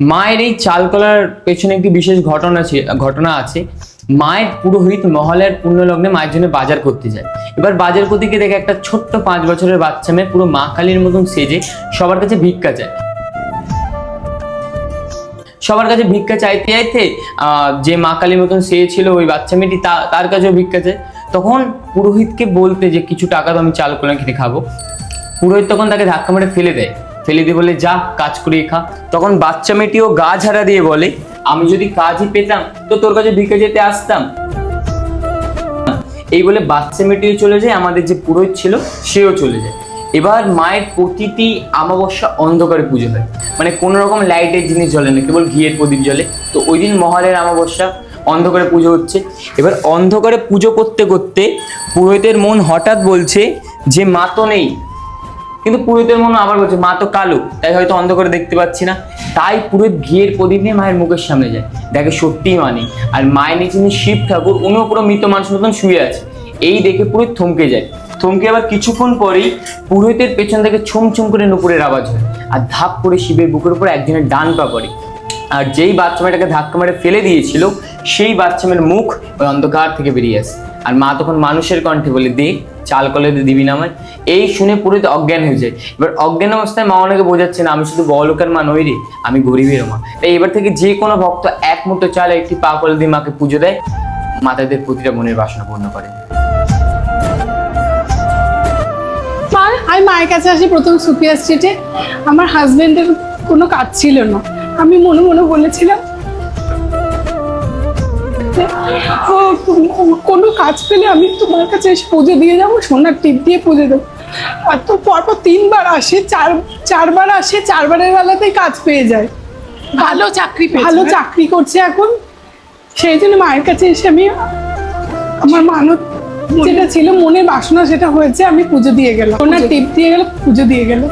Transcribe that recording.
মায়ের এই চাল কলার পেছনে একটি বিশেষ ঘটনা ঘটনা আছে। মায়ের পুরোহিত মহলের পুণ্যলগ্নে মায়ের জন্য বাজার করতে যায়। এবার বাজার করতে গিয়ে দেখে একটা ছোট্ট পাঁচ বছরের বাচ্চা মেয়ে পুরো মা কালীর মতন সেজে সবার কাছে ভিক্ষা চায়। সবার কাছে ভিক্ষা চাইতে চাইতে যে মা কালীর মতন সে ছিল ওই বাচ্চা মেয়েটি তার কাছেও ভিক্ষা চায়। তখন পুরোহিতকে বলতে যে, কিছু টাকা তো আমি চাল কলা কিনে খাব। পুরোহিত তখন তাকে ধাক্কা মেরে ফেলে দেয়। ফেলে দিয়ে বলে, যা, কাজ করিয়ে খা। তখন বাচ্চা মেয়েটিও গা ঝাড়া দিয়ে বলে, আমি যদি কাজই পেতাম, তো তোর কাছে ভিকে যেতে আসতাম। এই বলে বাচ্চা মেয়েটিও চলে যায়, আমাদের যে পুরোহিত ছিল, সেও চলে যায়। এবার মায়ের প্রতিটি অমাবস্যা অন্ধকারে পুজো হয়। মানে কোনো রকম লাইটের জিনিস জ্বলে না, কেবল ঘিয়ের প্রদীপ জ্বলে। তো ওই দিন মহালের অমাবস্যা, অন্ধকারে পুজো হচ্ছে। এবার অন্ধকারে পুজো করতে করতে পুরোহিতের মন হঠাৎ বলছে যে, মা তো নেই। কিন্তু পুরোহিতের মনে আবার বলছে, মা তো কালো, তাই হয়তো অন্ধকারে দেখতে পাচ্ছি না। তাই পুরোহিত ঘিয়ের প্রদীপ নিয়ে মায়ের মুখের সামনে যায়। দেখে সত্যিই মানে আর মায়ের নিচে শিব ঠাকুর, উনিও পুরো মৃত মানুষ মতন শুয়ে আছে। এই দেখে পুরোহিত থমকে যায়। থমকে আবার কিছুক্ষণ পরেই পুরোহিতের পেছন থেকে ছুম ছুম করে নুপুরের আওয়াজ হয়। আর ধাপ করে শিবের বুকের উপর একজনের ডান পা পড়ে। আর যেই বাচ্চা মেয়েটাকে ধাক্কা মেরে ফেলে দিয়েছিল, সেই বাচ্চা মেয়ের মুখ ওই অন্ধকার থেকে বেরিয়ে আসে। আর মা তখন মানুষের কণ্ঠে বলে, দে, চাল কলে দিবি না আমায়। এই শুনে পুরো অজ্ঞান হয়ে যায়। এবার অজ্ঞান অবস্থায় মা অনেকে বোঝাচ্ছে, না, আমি শুধু বড়লোকের মা নই রে, আমি গরিবের মা। তাই এবার থেকে যে কোনো ভক্ত এক মুঠো চাল একটি পা কলে দিয়ে মাকে পুজো দেয়। মাতাদের প্রতিটা মনের বাসনা পূর্ণ করে আমি মায়ের কাছে আসি প্রথম সুপিয়া স্ট্রিটে। আমার হাজবেন্ডের কোনো কাজ ছিল না। আমি মনে মনে বলেছিলাম কোনো কাজ পেলে আমি তোমার কাছে এসে পুজো দিয়ে যাব সোনার টিপ দিয়ে পুজো দেবো। আর তো পরপর তিনবার আসে চার চারবার আসে চারবারের বেলাতেই কাজ পেয়ে যায়। ভালো চাকরি ভালো চাকরি করছে এখন। সেই জন্য মায়ের কাছে এসে আমি আমার মানত যেটা ছিল মনের বাসনা সেটা হয়েছে আমি পুজো দিয়ে গেলাম। ওনার টিপ দিয়ে গেল পুজো দিয়ে গেল